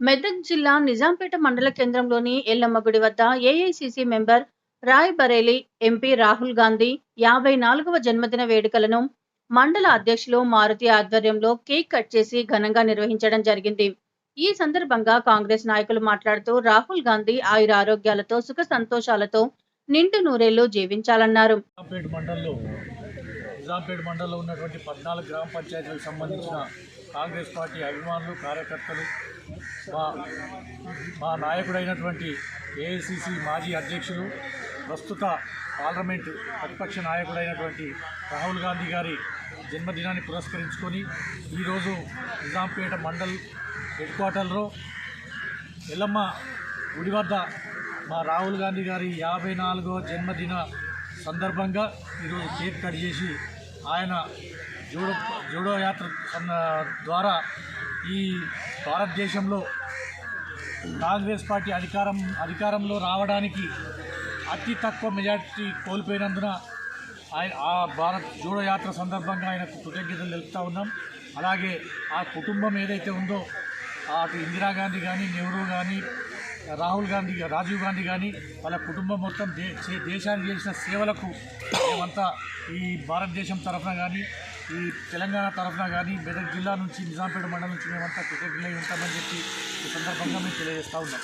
మెదక్ జిల్లా నిజాంపేట మండల కేంద్రంలోని ఎల్లమ్మ గుడి వద్ద AICC member Rae Bareli MP Rahul Gandhi యాభై నాలుగవ జన్మదిన వేడుకలను మండల అధ్యక్షులు మారుతి ఆధ్వర్యంలో కేక్ కట్ చేసి ఘనంగా నిర్వహించడం జరిగింది. ఈ సందర్భంగా కాంగ్రెస్ నాయకులు మాట్లాడుతూ రాహుల్ గాంధీ ఆయుర ఆరోగ్యాలతో సుఖ సంతోషాలతో నిండు నూరేళ్ళు జీవించాలన్నారు. నిజాంపేట మండలంలో మండలంలో ఉన్నటువంటి పద్నాలుగు గ్రామ పంచాయతీలకు సంబంధించిన కాంగ్రెస్ పార్టీ అభిమానులు కార్యకర్తలు మా మా నాయకుడైనటువంటి ఏఐసిసి మాజీ అధ్యక్షులు ప్రస్తుత పార్లమెంటు ప్రతిపక్ష నాయకుడైనటువంటి రాహుల్ గాంధీ గారి జన్మదినాన్ని పురస్కరించుకొని ఈరోజు నిజాంపేట మండల్ హెడ్ క్వార్టర్లో ఎల్లమ్మ గుడి వద్ద మా రాహుల్ గాంధీ గారి యాభై నాలుగో జన్మదిన సందర్భంగా ఈరోజు కేక్ కట్ చేసి ఆయన జూడో జూడో యాత్ర ద్వారా ఈ భారతదేశంలో కాంగ్రెస్ పార్టీ అధికారం అధికారంలో రావడానికి అతి తక్కువ మెజార్టీ కోల్పోయినందున ఆయన ఆ భారత్ జోడో యాత్ర సందర్భంగా ఆయనకు కృతజ్ఞతలు తెలుపుతూ ఉన్నాం. అలాగే ఆ కుటుంబం ఏదైతే ఉందో అటు ఇందిరాగాంధీ కానీ నెహ్రూ కానీ రాహుల్ గాంధీ రాజీవ్ గాంధీ కానీ వాళ్ళ కుటుంబం మొత్తం దే దేశానికి చేసిన సేవలకు మేమంతా ఈ భారతదేశం తరఫున కానీ ఈ తెలంగాణ తరఫున కానీ మెదక్ జిల్లా నుంచి నిజాంపేట మండలం నుంచి మేమంతా కృతజ్ఞులై ఉంటామని చెప్పి ఈ సందర్భంగా మేము తెలియజేస్తూ ఉన్నాం.